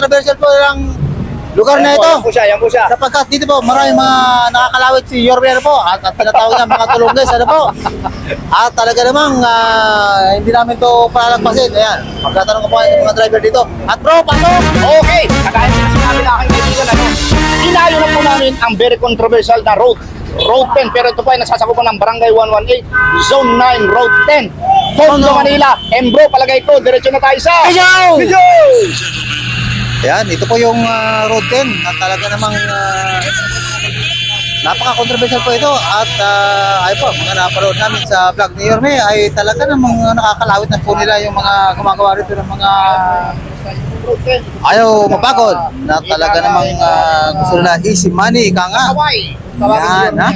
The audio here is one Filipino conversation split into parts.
napaka-controversial po ng lugar na ito. Yan po siya, yan po siya. Sapagkat dito po, maraming mga nakakalawit si ano po, at, at tinatawag niya mga tulunggis, ano po. At talaga namang ah, hindi namin to palalagpasin. Ayan, pagkatanong ko po yung mga driver dito. At bro, pasok! Okay, kagaya ng sinabi na aking kaibigan, ano, inayo na po namin ang very controversial na road. Road 10, pero ito po ay nasasakupan ng Barangay 118, Zone 9, Road 10, Tondo. Manila. And bro, palagay ko, diretso na tayo sa... Ayaw! Video! Ayan, ito po yung ah, road 10 na talaga namang ah, napaka-controversial po ito at uh, ay po, mga napanood namin sa vlog ni Yorme ay talaga namang nakakalawit na po nila yung mga gumagawa rito ng mga Road 10. ayaw mapagod na talaga namang ah, gusto nila easy money, ika nga. Yan, ha?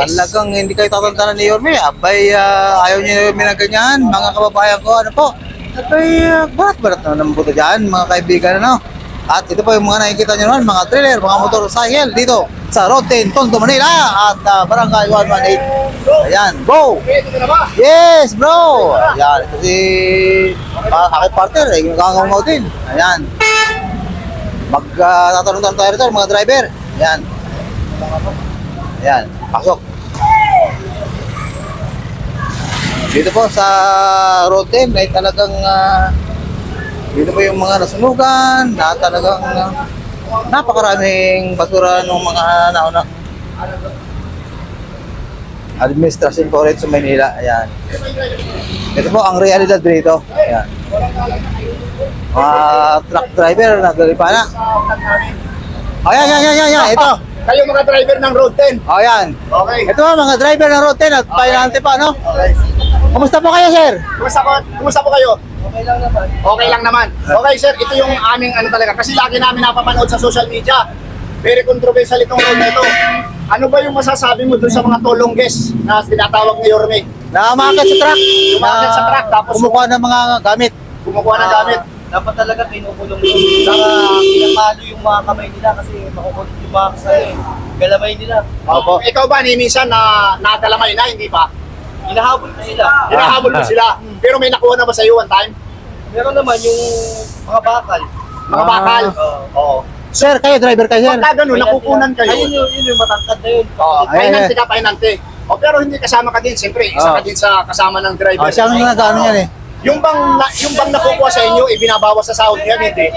Talagang hindi kayo tatantanan ni Yorme. Abay, ah, ayaw niyo yung minaganyan, mga kababayan ko, ano po. Abay, uh, barat-barat na naman po ito dyan, mga kaibigan, ano. At ito po yung mga nakikita nyo naman, mga trailer, mga motorcycle dito sa Road 10, Tondo, Manila at ah, Barangay 118. Ayan, ba? Yes, bro! Ayan, ito si uh, aking partner, eh, nagkakangaw din. Ayan. Mag-tatanong-tanong tayo rito, mga driver. Ayan. Ayan, pasok. Dito po sa road 10 ay talagang ah, dito po yung mga nasunugan na talagang ah, napakaraming basura ng mga nauna administrasyon po rin sa Maynila. Ayan. Ito po ang realidad dito. Ayan. Mga truck driver na galipana. Ayan, ayan, ayan, ayan, ayan. Ito. Kayo mga driver ng Road 10. Ayan. Okay. Ito po mga driver ng road 10 at pailante pa, no? Kumusta po kayo, sir? Kumusta po, kumusta po kayo? Okay lang naman. Okay lang naman. Okay sir, ito yung aming ano talaga. Kasi lagi namin napapanood sa social media. Very controversial itong road na ito. Ano ba yung masasabi mo dun sa mga tulongges na tinatawag ni Yorme? Na umakit sa truck. Umakyat sa na truck, tapos- kumukuha ng mga gamit. Kumukuha ng gamit. dapat talaga kinukulong yun. Saka pinapalo yung mga kamay nila kasi makukulit yung mga kasali. Galamay nila. Opo. Ikaw ba ni minsan na nadalamay na, hindi pa? Hinahabol na sila. Hinahabol mo sila. Pero may nakuha na ba sa iyo one time? Meron naman yung mga bakal. Mga Ah. bakal. Oo. Sir, kayo, driver kayo, sir. Pagka ganun, nakukunan kayo. Ayun yung, yun yung matangkad na yun. Oo, Ay, painante ay. ka, painante. O pero hindi kasama ka din, siyempre, isa Oo. ka din sa kasama ng driver. Oh, siya ang nag-ano yan eh. Yung bang na, yung bang nakukuha sa inyo, ibinabawas sa sahod yan, hindi.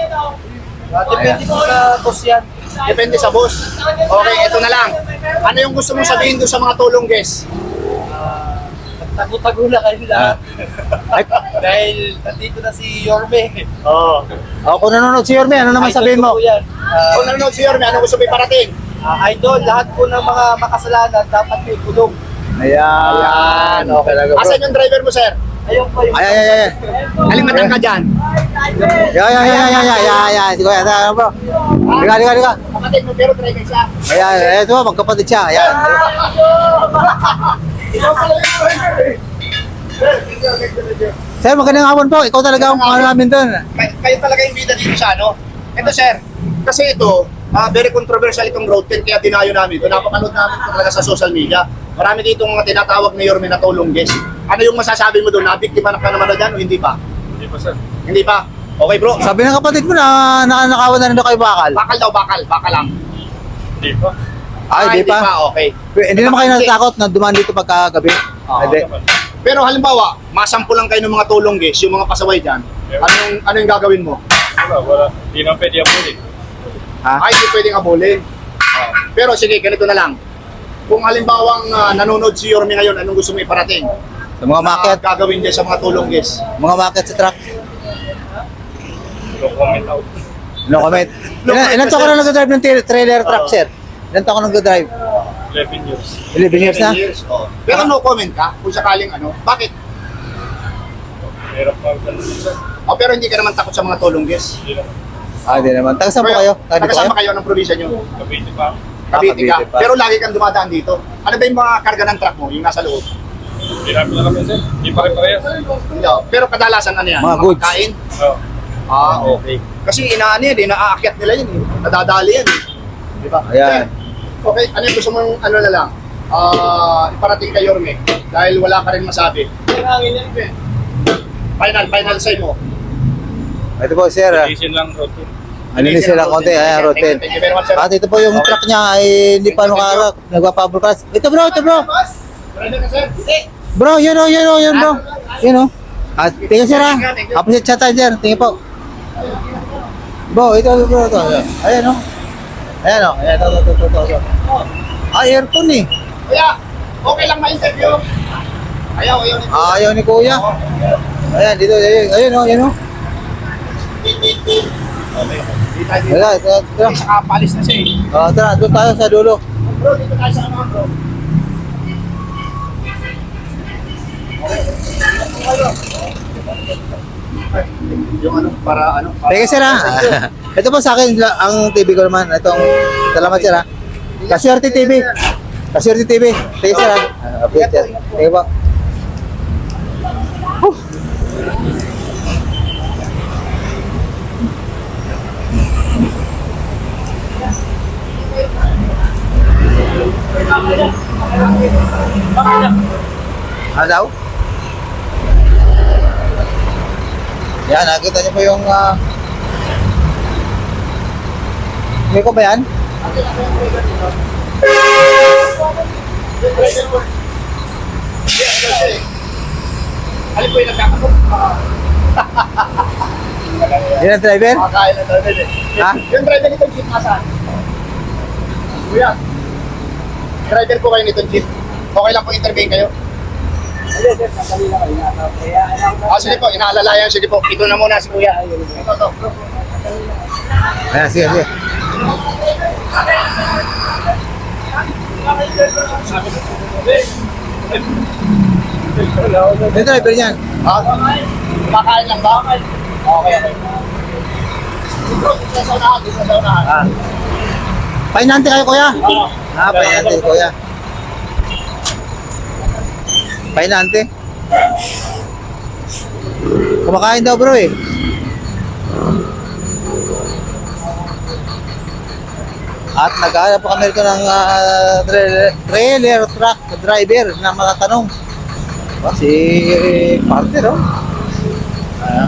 Ah, Depende po sa boss yan. Depende sa boss. Okay, ito na lang. Ano yung gusto mong sabihin doon sa mga tulong guys? Ah, Tago-tago na kayo lahat. Ay, Dahil nandito na si Yorme. Oo. oh, kung nanonood si Yorme, ano naman Idol sabihin ko mo? po yan. Ah, Kung nanonood si Yorme, ano gusto mo iparating? ah, idol, lahat po ng mga makasalanan dapat may kulong. Ayan. Okay lang, bro. Asan yung driver mo, sir? Ayun po yung... Ay, ay, ay, ay. Alimatang ka dyan. Yan, yan, yan, yan, yan, yan, yan. Hindi ko yan. Ano, bro? Liga, liga, liga. Kapatid mo, pero driver siya. Ayan, ito, magkapatid siya. Ayan. Sir, magandang hapon po. Ikaw talaga ang ano namin doon. Kay- kayo talaga yung bida dito sa ano. Ito sir, kasi ito, ah, very controversial itong road 10 kaya dinayo namin ito. Napapanood namin ito talaga sa social media. Marami dito mga tinatawag ni Yorme na tulong guest. Ano yung masasabi mo doon? Nabiktima na ka naman na dyan o hindi pa? Hindi po sir. Hindi pa? Okay bro. Sabi ng kapatid mo na nakakawan na rin daw kayo bakal. Bakal daw, bakal. Bakal lang. Hindi po. Ay, di pa. Okay. Hindi naman kayo natatakot na dumaan dito pagkagabi. Oo. Hindi. Pero halimbawa, masampo lang kayo ng mga tulong guest, yung mga pasaway dyan. Anong, ano yung gagawin mo? Wala, wala. Hindi naman pwede abulin. Ha? Ay, hindi pwedeng abulin. Pero sige, ganito na lang. Kung halimbawang ah, nanonood si Yorme ngayon, anong gusto mo iparating? Sa mga market, gagawin dyan sa mga tulong guys. mga market sa truck. No comment out. No comment. No Ilan, comment, ilan taon ka sir. na nag-drive ng tra- trailer truck, sir? Ilan taon ka nag-drive? 11 years. 11 years na? oh. Pero no comment ka kung sakaling ano. Bakit? Hirap pa ganun sir. O pero hindi ka naman takot sa mga tulong guys. Hindi naman. Ah, hindi naman. Taga saan po kayo? Taga dito Tagasama kayo? kayo ng probinsya nyo. Cavite pa. Cavite ka. Cavite pa. Pero lagi kang dumadaan dito. Ano ba yung mga karga ng truck mo? Yung nasa loob? Hirap na kami sir. Hindi pa rin parehas. Hindi. oh. Pero kadalasan ano yan? Mga goods. Kain? Oh. Ah, okay. Kasi inaano yan, eh, naaakyat nila yun eh. Nadadali yan eh. Di ba? Ayan. Okay, ano yung gusto mong ano na lang? Ah, iparating kay Yorme dahil wala ka rin masabi. Final, final say mo. Ito po, sir. ah. Listen lang, routine. Ano ni sila konti, very much, sir. At ito po yung truck niya ay hindi pa nakarak. Nagpa-power class. Ito bro, ito bro. Bro, yun o, yun o, yun bro. Yun o. At tingin sir ha. Appreciate chat tayo sir. Tingin po. Bro, ito bro, ito. Ayan o. Ayan o. Ayan, ito, ito, ito, ito, ito. Ah, aircon eh. Kuya, okay lang ma-interview. Ayaw, ayaw. Ah, ayaw ni kuya. Ayan, dito, ayun, ayun o, ayun o. Tayo dito. Ayan, ito, ito. Nakapalis na siya eh. Ah, tara, doon tayo sa dulo. Bro, dito tayo sa ano, bro. Yung ano, para ano? Para, Teka sir ha. Ito po sa akin, ang TV ko naman. Itong, salamat sir ha. Kaswerte TV. Kaswerte TV. Teka sir ha. Sir. Teka po. Huh. Ano daw? Yan, nakita niyo po yung... Uh... May ko ba yan? Alin po yung nagkakaroon? Yan ang driver? Makakain na driver eh. Ha? Yung driver nitong jeep nasaan? Kuya, driver po kayo nitong jeep. Okay lang po intervene kayo? Ah, sige po, inaalalayan. Sige po, ito na muna si Kuya. Ito, ito. Ayan, sige, sige. Yung driver niyan. Ah, kumakain lang ba? Okay, okay. Dito sa. Ah. Painante kayo, kuya? Oo. Ah, painante, kuya. Painante. Kumakain daw, bro eh. At naghahanap po kami rito ng tra- trailer truck driver na matatanong. Oh, si partner, oh. Ah.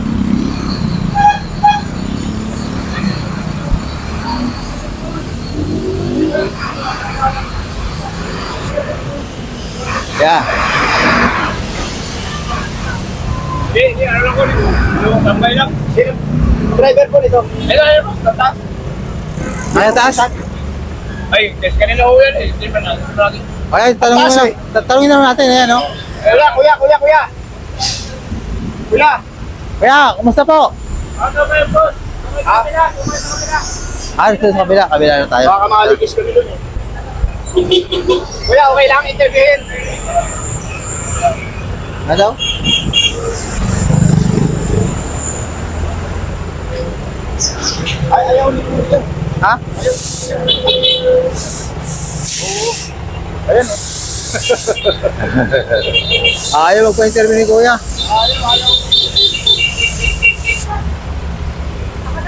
Yeah. Hindi, hindi, ano lang ko nito. Yung tambay lang. Sino? Driver po nito. Ayun, ayun, tatas. Ayan, taas. Ay, kasi kanina ho yan eh. Hindi pa na. Lagi. Ayan, tanongin na, Taas, ta- tanongin na natin, ayan, no? Kuya, kuya, kuya, kuya. Kuya. Kuya, kumusta po? Ano ba yung boss? Ah, dito sa kabila, kabila na tayo. Baka maligis kami dun eh. Kuya, okay lang interviewin. Ano daw? Ay, ayaw ni Kuya. Ha? Ayan oh. Ayaw magpa-interview ni Kuya. Ayaw, ayaw.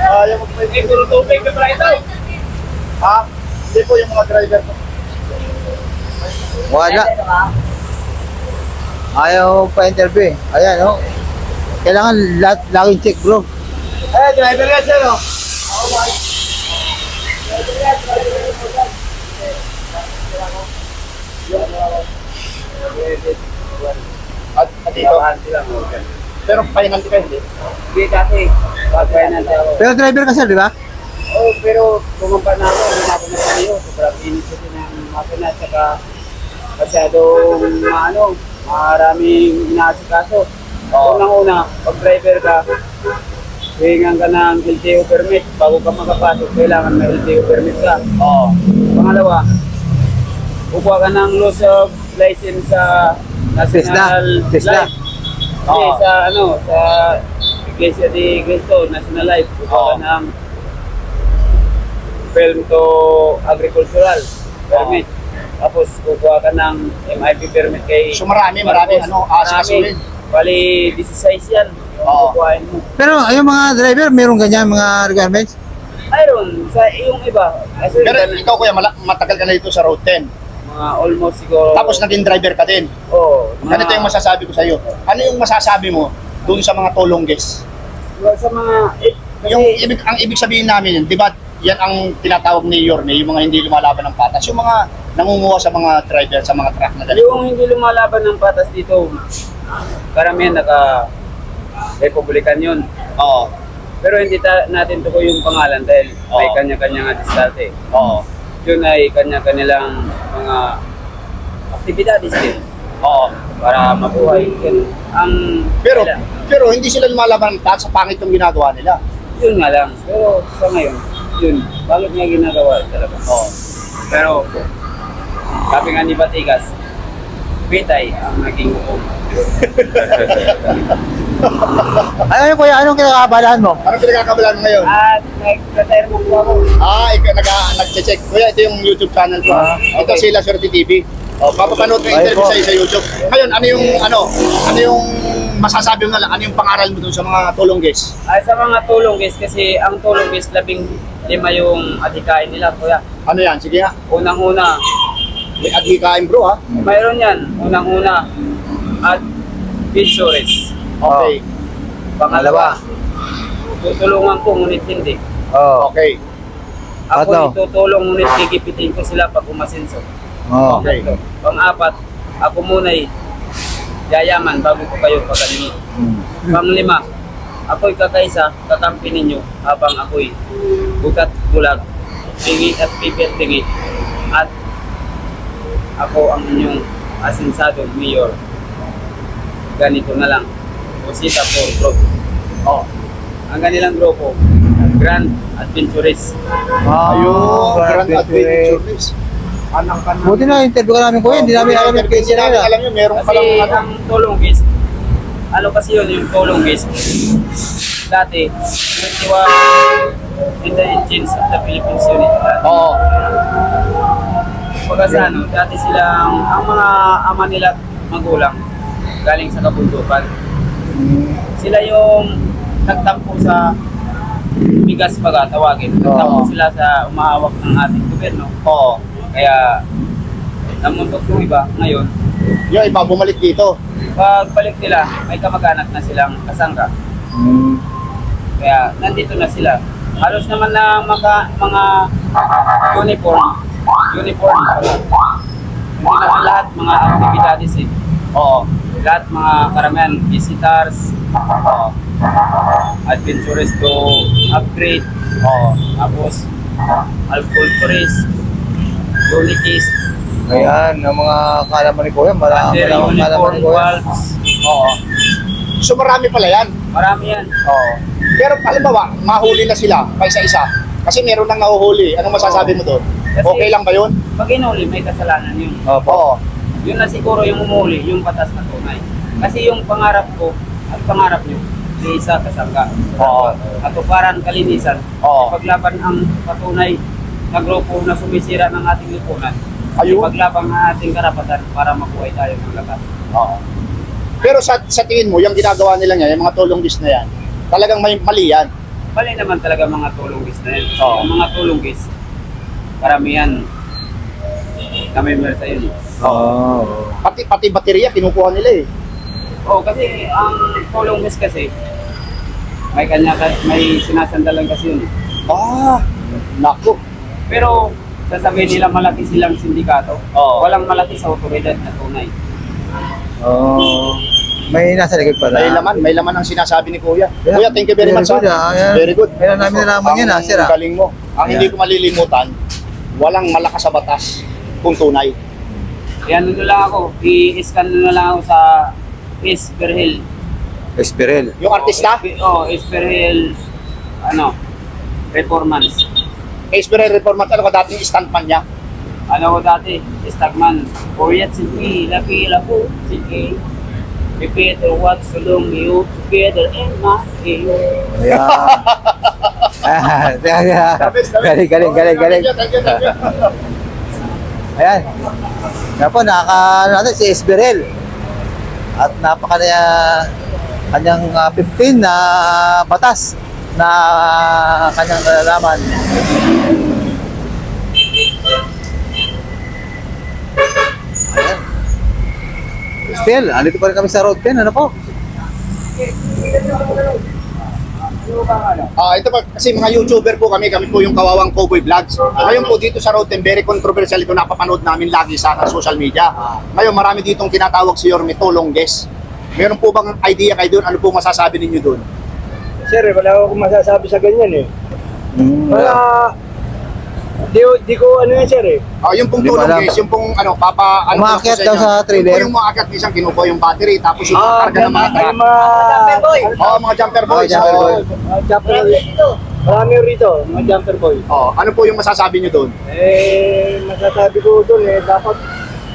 Ayaw mo pa Eh, puro tubig ka pala ito. Ha? Hindi po yung mga driver ko. Wala. Ayaw pa-interview eh. Ayan, no? Kailangan lahat, laging check, bro. Eh, driver yan sir oh. At, at dito. Pero final ka hindi. Hindi dati, ako. Pero driver ka, sir, di ba? Oo, pero pumampa na ako, hindi na ako nasaliyo. Sobrang init kasi ng makina, saka masyadong maano, maraming inaasikaso. Unang-una, pag driver ka, hihingan ka ng LTO permit. Bago ka makapasok, kailangan may LTO permit ka. Oo. Pangalawa, kukuha ka ng loss of license sa National Tesla. Life. Hindi, Oo. sa ano, sa Iglesia de Cristo, National Life. Kukuha ka Oo. ng film to agricultural permit. Tapos kukuha ka ng MIP permit kay So marami, marami, ano, asikasuhin. Bali, 16 yan. Oo. Pero yung mga driver, meron ganyan mga requirements? Ayun, sa yung iba. Kasi Pero ikaw kuya, mala- matagal ka na dito sa Road 10. mga almost siguro. Tapos naging driver ka din. oh, Ganito yung masasabi ko sa iyo. Ano yung masasabi mo doon sa mga tulongges? Diba, sa mga, eh, kasi, Yung ibig, ang ibig sabihin namin yun, di ba, yan ang tinatawag ni Yorme, yung mga hindi lumalaban ng patas, yung mga nangunguha sa mga driver, sa mga truck na ganito. yung hindi lumalaban ng patas dito, karamihan naka Republican yun. Oo, Pero hindi ta- natin tukoy yung pangalan dahil may Oo. kanya-kanya nga diskarte. oo, Yun ay kanya-kanilang mga aktibidades din oo. para mabuhay. Yun, ang Pero, nila, pero hindi sila lumalaban ng patas sa pangit yung ginagawa nila. yun nga lang. Pero sa ngayon, yun, bakit niya ginagawa talaga? Oo. Pero, sabi nga ni Batigas, Bitay ang naging hukom. Ano yun kuya, anong kinakabalaan mo? Anong pinagkakabalan mo ngayon? At nag-retire mo po ako. Ah, ikaw nag nag-check. Kuya, ito yung YouTube channel ko. Ah, Ito okay. sila Swerte TV. Oh, papapanood ko yung Ay, interview po. sa sa YouTube. Ngayon, ano yung ano? Ano yung masasabi mo na lang? Ano yung pangaral mo dun sa mga tulongges? Ay, sa mga tulong guys, kasi ang tulong guys, labing lima yung adhikain nila, kuya. Ano yan? Sige nga. Unang-una, May adhikain bro ha. mayroon yan. Unang-una, at insurance. Okay. Pangalawa, tutulungan ko ngunit hindi. Oo. Okay. Ako Tatlo. itutulong ngunit gigipitin ko sila pag umasenso. Oo. Okay. Pang-apat, ako muna'y yayaman bago ko kayo pagalingi. Hmm. Panglima, ako'y kakaisa, kakampi ninyo habang ako'y bugat bulag, tingit at pipit tingit. At ako ang inyong asensadong mayor. Ganito na lang. Busita for group. Oh. Ang kanilang grupo, Grand Adventures. Ah, Ayun, Grand Adventure. Adventures. Anak ka na. Buti na interview ka namin kuya, hindi namin alam yung Hindi case namin nila. alam yun, meron Kasi palang ano. ang tulong guys, ano kasi yun yung tulong guys, dati, 21 in the engines of the Philippines unit. Oo. Pagka sa ano, dati silang, ang mga ama nila magulang, galing sa kabundukan. Sila yung nagtampo sa bigas baga tawagin. Nagtampo Oo. sila sa umahawak ng ating gobyerno. Oo. Kaya, namuntok yung iba ngayon, Yung iba bumalik dito. pagbalik nila, may kamag-anak na silang kasangga. Hmm. Kaya nandito na sila. Halos naman na mga, mga uniform, uniform pala. Hindi naman lahat mga activities eh. Oo. Lahat mga karamihan, visitors, Oo. adventurers to upgrade, Oo. tapos alculturist, unikist, Ayan, ang mga kalaman ni kuya, marami under marami kalaman ni kuya. valves. Oo. So marami pala yan. Marami yan. Oo. Pero halimbawa, mahuli na sila pa isa-isa. Kasi meron nang nahuhuli. Anong masasabi mo doon? Kasi- Okay lang ba yun? Pag inuli, may kasalanan yun. Opo. Oo. Yun na siguro yung umuli, yung batas na tunay. Kasi yung pangarap ko, at pangarap nyo, may isa kasangga. Oo. Katuparan, kalinisan, Oo. paglaban ang patunay na grupo na sumisira ng ating lipunan. Ayun. Paglaban ng ating karapatan para mabuhay tayo ng lakas. Oo. Pero sa, sa tingin mo, yung ginagawa nila niya, yung mga tulong gis na yan, talagang may mali yan. Bali naman talaga mga tulunggis na yun. Kasi Oo. ang mga tulunggis, karamihan, kami meron sa yun. Oo. Pati, pati baterya, kinukuha nila eh. Oo, kasi ang tulunggis kasi, may kanya, may sinasandalan kasi yun. Ah, naku. Pero sasabihin nila malaki silang sindikato. Oo. Walang malaki sa otoridad na tunay. Oo. May nasa likod pala. May laman, may laman ang sinasabi ni Kuya. Yeah. Kuya, thank you very, Very much. good, ah. ah. Yeah. Very good. Kailan namin nalaman yan, ah, sir, ah. Ang galing mo. Ang hindi ko malilimutan, walang malakas sa batas kung tunay. Kaya ano na lang ako, i-scan na lang ako sa Esperhill. Espirel. Yung artista, Oo, oh, Esperhill, ano, performance. Experience Reformat, ano ka dating stuntman niya? Ano ko dati, Stagman. Koreat sige, lapila po, sige. Repeat or what, sulong you together and mas iyo. Ayan. Yeah. Galing, galing, galing, galing. You, you, you. Ayan. Yan po, nakaka, ano natin, si Esberel. At napaka uh, kanyang ah, 15 na batas na kanyang nalalaman. Ayan. Still, andito pa rin kami sa road 10, ano po? Ah, ito pa kasi mga YouTuber po kami, kami po yung Kawawang Cowboy Vlogs. Ngayon po dito sa Rotten, very controversial ito napapanood namin lagi sa social media. Ngayon marami ditong tinatawag si Yorme Tolongges. Meron po bang idea kayo doon? Ano po masasabi ninyo doon? Sir, wala akong masasabi sa ganyan eh. Wala, di, di ko ano yan sir eh. Ah, yung pong Hindi mo alam. Tolongges, yung pong ano, papa, ano Umaakyat po daw sa trailer. Yung po yung umaakyat minsan kinukuha yung battery, tapos yung Ah, karga ng mga ay truck. mga... Jumper boy! Oo, mga jumper boys. Oh, jumper Oo. boy. jumper boy. Marami rito, mga jumper boy. Oo, ano po yung masasabi nyo doon? Eh, masasabi ko doon eh, dapat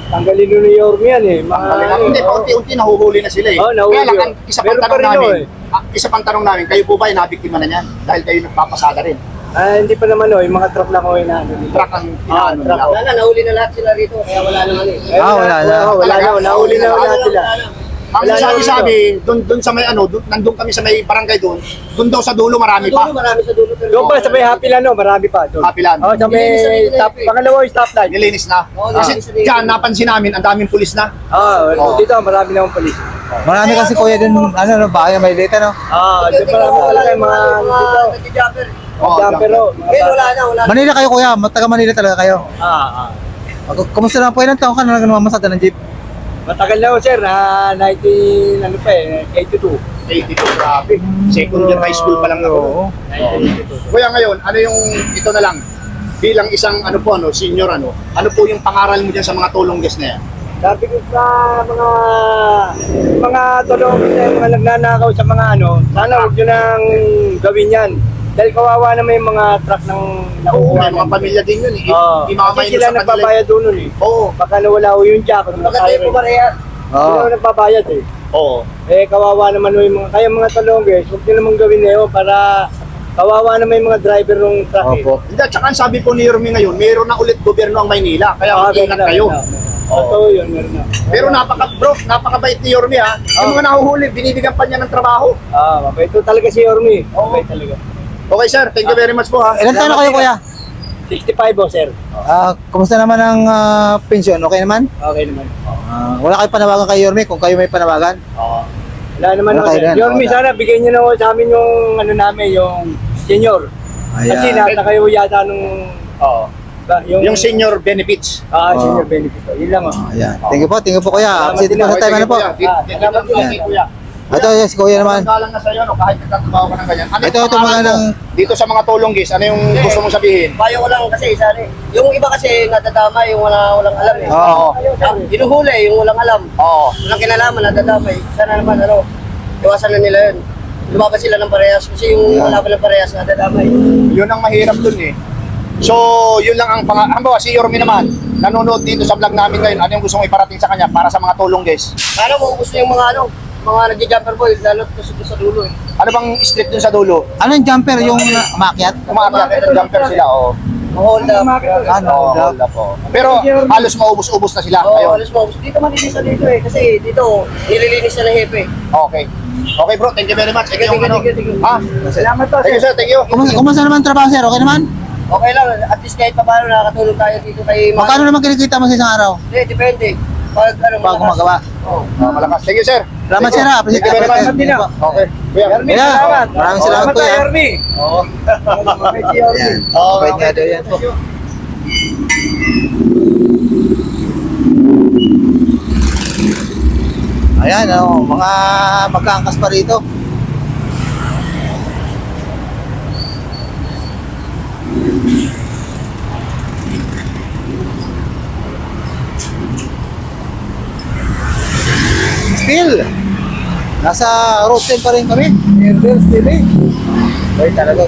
tanggalin nyo ni Yorme yan eh. Mga, Hindi, paunti-unti nahuhuli na sila eh. Oo, nahuli Kaya lang, ang isa pang Meron pa tanong rin namin, yun ah, isa pang tanong namin, kayo po ba ay nabiktima na niyan? Dahil kayo nagpapasada rin. Ah, hindi pa naman oh, yung mga truck lang ko inaano nila. Truck ang Ah, inaano truck. nila. Wala na, nahuli na lahat sila rito, kaya wala naman eh. Eh, Ah, wala na. oo, Wala na, nahuli na Wala lahat sila. Ang Wala sabi-sabi, doon doon sa may ano, doon, nandun kami sa may barangay doon, doon daw sa dulo marami pa. Dulo, marami sa dulo. pero- Doon pa sa may happy land, no, marami pa doon. Happy Land. Oh, sa may dito na stop, ito eh. pangalawa yung stoplight. Nilinis na. Oo, Kasi nilinis na dito. dyan, napansin namin, ang daming pulis na. Ah, Oo. dito marami na yung polis. Marami kasi kuya din, ano, no, bahay may lita, no? Ah, dito marami talaga yung mga dito. nagja-jumper. Oo, oh. mga Ngayon, wala na, wala na. Manila kayo kuya, taga Manila talaga kayo. Ah, ah. Ako- Kumusta na po ilang taon ka na namamasada ng jeep? Matagal na ako sir, na 19, ano pa eh, 82. 82, grabe. Second year high school pa lang ako. 1982. Kuya ngayon, ano yung, ito na lang, bilang isang ano po ano, senior ano, ano po yung pangaral mo dyan sa mga tulong guest na yan? Sabi ko sa mga mga tulong sa mga nagnanakaw sa mga ano, sana huwag nyo nang gawin yan. Dahil kawawa naman yung mga truck ng Oo, nakukuha may mga pamilya din yun eh. Oo. Imamay Kasi sila nagbabayad doon nun eh. Oo. Baka nawala ko yung jack. Maganda yung pumareha. Sila Oo. nagbabayad eh. Oo. Eh, kawawa naman yung mga, kaya mga talonggers, huwag nyo naman gawin na yun para kawawa naman yung mga driver ng truck eh. Opo. Hindi, tsaka ang sabi po ni Yorme ngayon, meron na ulit gobyerno ang Maynila, kaya Ah, mag-ingat meron na, kayo. meron na. Oo. Totoo yun, meron na. Pero napaka bro, napakabait ni Yorme ha. Yung mga nahuhuli, binibigyan pa niya ng trabaho. Ah, mabait talaga si Yormi. Mabait talaga. Okay sir, thank you very much po ha. Ilang taon na kayo kuya? 65 oh, sir. Ah, kumusta naman ang ah, pensyon? Okay naman? Okay naman. Ah, wala kayo panawagan kay Yorme kung kayo may panawagan? Wala naman Okay okay, din, Yormi, wala. sana bigyan niyo na ako sa amin yung ano namin, yung senior. Kasi nata kayo yata nung Oo. ba, yung, Yung senior benefits. ah, Oo. senior benefit. Yun lang oh. Ah, ayan. Thank you po, thank you po kuya. Salamat din po sa ako. time, ano po? Kuya. Dito, Ah, dito, salamat kuya. Ito, yes, kuya naman. Galang na sa'yo, no, kahit nagtatrabaho ka ng ganyan. Ano Ito, yung ito, pangalan mga mo? nang- Dito sa mga tulong guys, ano yung gusto mong sabihin? Payo ko lang kasi isa rin. Yung iba kasi nadadama, yung wala, walang alam eh. Oo. Ah, Hinuhuli, yung walang alam. Oo. Walang kinalaman, nadadama eh. Sana naman, ano, iwasan na nila yun. Lumabas sila ng parehas kasi yung wala pa ng parehas, nadadama eh. Yun ang mahirap dun eh. So, yun lang ang pang... Ano si Yormi naman, nanonood dito sa vlog namin ngayon, ano yung gusto mong iparating sa kanya para sa mga tulong guys? Sana mo gusto yung mga ano, mga nagja-jumper boy, lalo gusto sa dulo eh. Ano bang street dun sa dulo? Anong jumper yung uh, umakyat? Umaakyat ng jumper sila, oo. Hold up. Ano? Oo, hold up, oo. Pero halos maubos-ubos na sila Oo, ngayon. alis mo. Dito malinis na dito eh. Kasi dito, nililinis na ng hepe. Okay. Okay bro, thank you very much. Ito yung Thank you, ano. thank you, thank you. Ha? Salamat po, Thank you sir, thank you. Kumusta, kumusta naman trabaho sir? Okay naman? Okay lang, at least kahit pa paano nakakatulong tayo dito kay Magkano naman kinikita mo sa isang araw? Hindi, depende. Pag ano, Pag malakas. gumagawa? Oo. Ah, malakas. Thank you sir. Salamat sir ha. Thank you very much. Okay. Kuya. Yeah. salamat. Maraming salamat, tayo, kuya. Oo. Mabait si Yormi. Ayan. Oo, Mabait nga daw yan. Thank you. Ayan, oh, mga magkaangkas pa rito. Still, nasa road 10 pa rin kami. Airbus TV. Ay talaga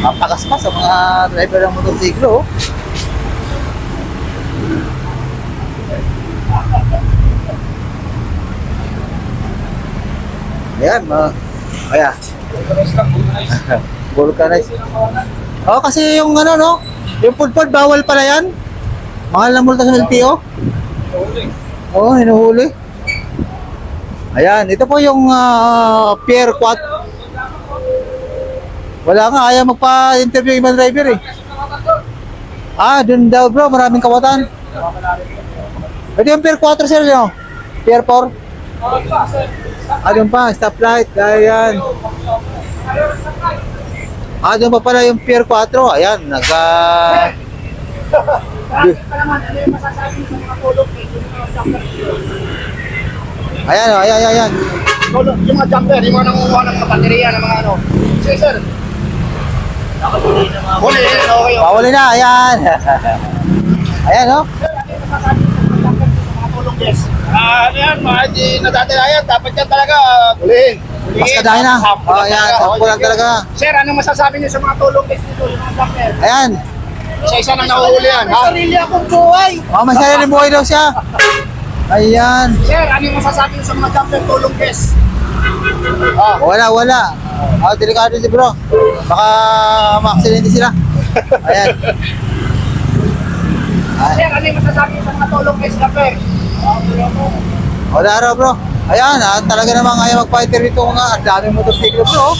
mapakas pa sa mga driver ng motorsiklo. Ayan, mga... Ayan. Vulcanize. Oh, kasi yung ano, no? Yung food pod, bawal pala yan. Mahal na multa sa LTO. Oo, oh, hinuhuli. Ayan, ito po yung ah, Pierre Quat. Wala nga, ayaw magpa-interview ibang driver eh. Ah, dun daw bro, maraming kawatan. Ito yung Pierre 4 sir, no? Pierre 4? Ah, doon pa, stoplight. Ayan. Ah, doon pa pala yung Pier 4. Ayan, nagka... ano Ayan, oh, ayan, ayan, yung mga jumper, yung mga nangunguha ng mga baterya, ng mga ano. Sige sir. Huli, okay. Pawali na, ayan. ayan, oh. Sir, ano yung masasabi sa mga jumper dito, mga tulong? Ah, ano yan, mga hindi. Dapat yan talaga. Huliin. Mas kadahin na. Oh, ayan, sampu lang talaga. Sir, anong masasabi niyo sa mga tulong guys dito, yung mga jumper? Ayan. Isa-isa nang nahuhuli yan, ha? Sarili akong buhay. Oh, may sarili buhay daw siya. Ayan. Sir, ano yung masasabi sa mga jumper tulong guys? Ah, Wala, wala. Ah, delikado si bro. Baka ma-accidente sila. Ayan. Ay, sir, ano yung masasabi sa mga tulong guys, jumper? wala raw bro. Ayan, ah, talaga namang ayaw mag-fighter dito nga. Ang daming motorsiklo bro.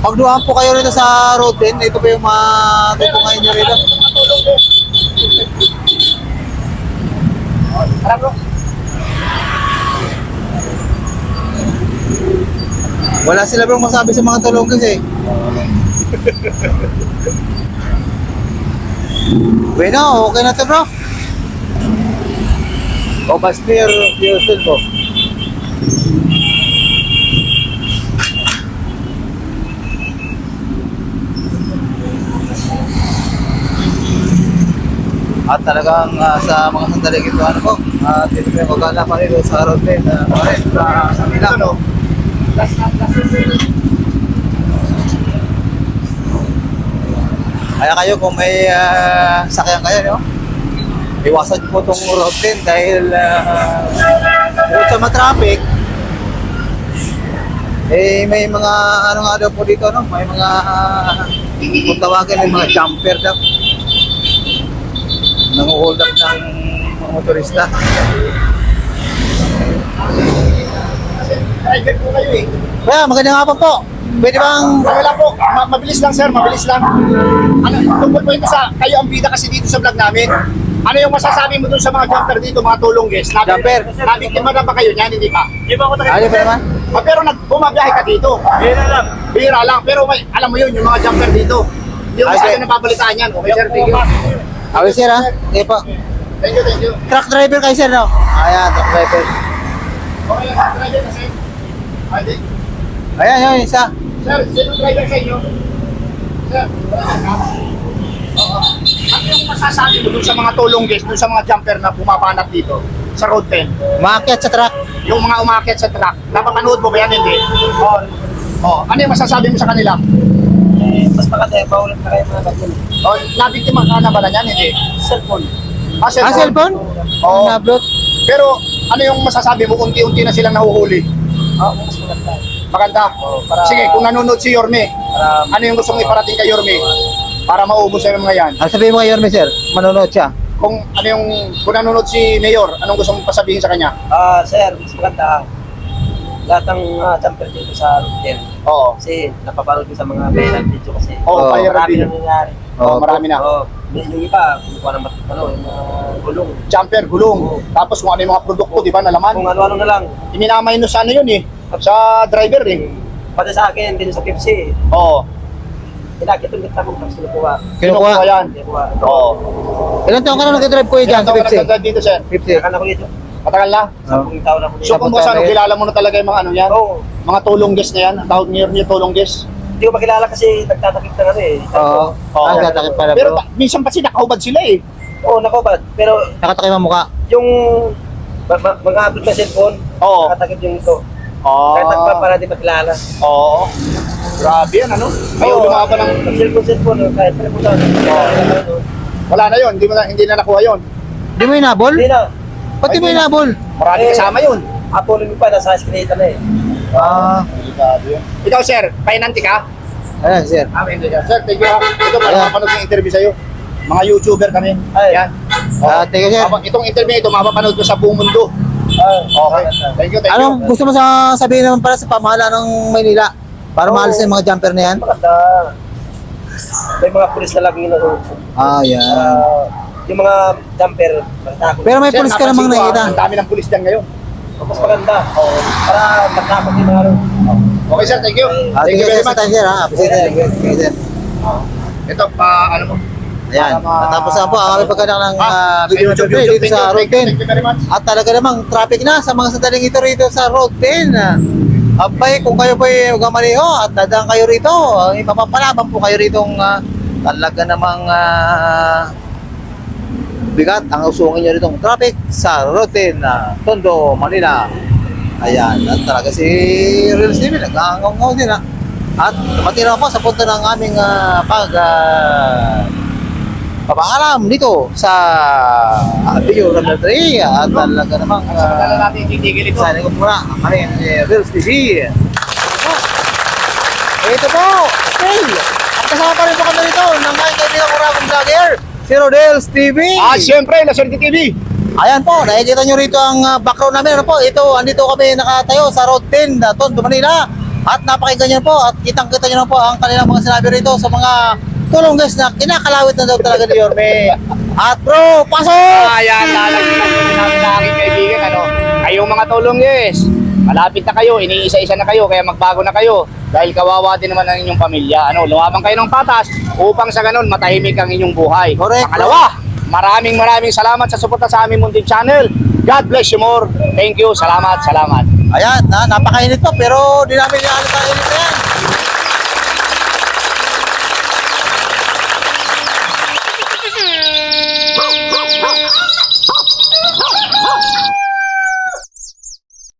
Pag po kayo rito sa road din, ito pa yung matutungayin nyo rito. Mga tulong guys. Wala sila bro masabi sa mga tulong kasi. Bueno, okay na to bro. O bas clear fuel po. At talagang ah, sa mga sandali ito, ano po, uh, dito may magala pa rin sa road din, uh, pa rin, sa, sa. Ano? Last, last. Kaya kayo kung may ah, sakyan kayo, no? Iwasan po itong road din dahil uh, bukod sa matraffic, eh may mga ano nga daw po dito, no? May mga uh, kung tawagan may mga jumper daw. Nanguhold up ng mga motorista. Driver po kayo eh. Kaya magandang hapon po. Pwede bang Okay lang po. Ma- mabilis lang sir, mabilis lang. Ano, tungkol po ito sa, kayo ang bida kasi dito sa vlog namin. Ano yung masasabi mo dun sa mga jumper dito, mga tulong guys? Nabi- Jumper. Nabiktima na ba kayo niyan, hindi pa? Di ba ako ano nakikita? ba naman? Ah, pero nag bumabiyahe ka dito. Bira lang. Bira lang. Pero may, alam mo yun, yung mga jumper dito. Hindi mo Ay, masyado sir. nababalitaan yan. Okay sir, thank you. Okay sir ha? Okay po. Thank you, thank you. Truck driver kayo sir no? Ayan, truck driver. Okay lang, sir, driver kasi. Ay, di. Ayan, yun, isa. Sir, sino driver sa inyo? Sir. Ano yung masasabi mo dun sa mga tulong guys, dun sa mga jumper na pumapanat dito sa road 10? Maakyat sa truck. Yung mga umakyat sa truck, napapanood mo ba yan? Hindi. Oo. Oh, ano yung masasabi mo sa kanila? Maganda yung bawal na kayo mga ganyan. Oh, nabiktima ka na ba na yan? Hindi. Cellphone. Ah, Ah, cellphone? Oo. Na-upload? Pero ano yung masasabi mo? Unti-unti na silang nahuhuli. Oo, mas maganda. Maganda. para- Sige, kung nanonood si Yorme, Para ano yung gusto mong iparating kay Yorme? Para maubos sa mga yan. Ang sabihin mo kay Yorme, sir, manonood siya. Kung ano yung kung nanonood si Mayor, anong gusto mong pasabihin sa kanya? Ah, sir, mas maganda lahat ng uh, jumper dito sa hotel. Oo. Kasi napapanood ko sa mga viral video kasi. Oo, Oo, viral marami video. nang nangyayari. Oo, marami na. Oo. yung iba, kumukuha ng mat- ano, yung mga gulong. Jumper, gulong. Tapos kung ano yung mga produkto, di ba, na Kung laman. ano-ano na lang. Ininamay no sa ano yun eh. Sa driver eh. Pati sa akin, dito sa Pepsi, Oo. inakitong kita ko tapos kinukuha. Kinukuha. yan. Kinukuha. Oo. Ilan taon ka na nag-drive ko dyan Ilan sa taon ka Pepsi? nagdadrive dito, sir? 50. Kaya ako dito. Matagal na? Sampung taon ako So dito. kung ano, kilala mo na talaga yung mga ano yan? Oo. Mga tulong guest na yan? Ang tawag niyo niyo tulong guest? Hindi ko makilala kasi nagtatakip na eh. Oo. Oo. Ah, tatakip pala Pero bro. ta- minsan pa sinakahubad sila eh. Oo, nako ba? Pero Nakatakip ang mukha. yung ma- ma- mga abot na cellphone, Oo. nakatakip yung ito. Oo. Kahit nagpa para di makilala. Oo. Grabe yan ano? Oo, lumaban ng... Pag cellphone, cellphone, kahit pala mo Oo. Wala na yun. Hindi, mo na, hindi na nakuha yun. Di mo inabol? Hindi na. Ba't di mo inabol? Marami Eh, kasama yun. Apollo mo pa, nasa escalator na eh. Ah, Ikaw sir, painanti ka? ayan sir. Ah, hindi ka. Sir, thank you ha. Ito para Ayan. mapanood yung interview sa'yo. Mga YouTuber kami. Ay. Yan. Ah, thank you sir. Itong interview ito, mapapanood ko sa buong mundo. Ah, Okay. Thank you, thank you. Anong gusto mo sa sabihin naman para sa pamahala ng Maynila? Para Oo. maalis yung mga jumper na yan? Maganda. May mga pulis na laging inuupo. Ah, yan. Ah, yung mga jumper, magtakot. Pero may pulis ka namang nakikita. Ang dami ng pulis dyan ngayon. mas maganda. Oo. Para magkapag yung mga Okay sir, thank you. Ah, Thank you very much. Thank you, ha. Appreciate it. Ito, pa, ano mo? Ayan. Para ma- Tapos na po ang aming pagkana ng Ah, ah, video YouTube, interview YouTube, dito sa Road thank you, 10. Thank you very much. At talaga namang traffic na sa mga sandaling ito rito sa Road 10. Abay, kung kayo po ay magmamaniho at dadaan kayo rito, mapapalaban po kayo rito talaga namang ah, bigat ang usungin nyo rito traffic sa 10 na Tondo, Manila. Ayan, at talaga si Real Steve, nag-aangaw din ha. At dumating na po sa punto ng aming ah, pag ah, papaalam dito sa uh, video number 3 at talaga namang uh, natin titigil ito. sa ko muna ang aming uh, Reels TV. Ito po, hey! At kasama pa rin po kami rito ng mga kaibigan ko ramang vlogger, si Rodels TV. Ah, siyempre, Laserte TV. Ayan po, nakikita nyo rito ang uh, background namin. Ano po, ito, andito kami nakatayo sa Road 10, uh, Tondo, Manila. At napakinggan nyo po at kitang-kita nyo na po ang kanilang mga sinabi rito sa mga tulong guys na kinakalawit na daw talaga ni Yorme. At bro, pasok! Ayan, lalagyan po sinabi na aking kaibigan, ano, kayong mga tulong yes. Malapit na kayo, iniisa-isa na kayo, kaya magbago na kayo. Dahil kawawa din naman ang inyong pamilya. Ano, lumabang kayo ng patas upang sa ganun matahimik ang inyong buhay. Correct, Pangalawa, maraming maraming salamat sa suporta sa aming Munting Channel. God bless you more. Thank you. Salamat, salamat. Ayan, na, napakainit po pero di namin inaano na yan.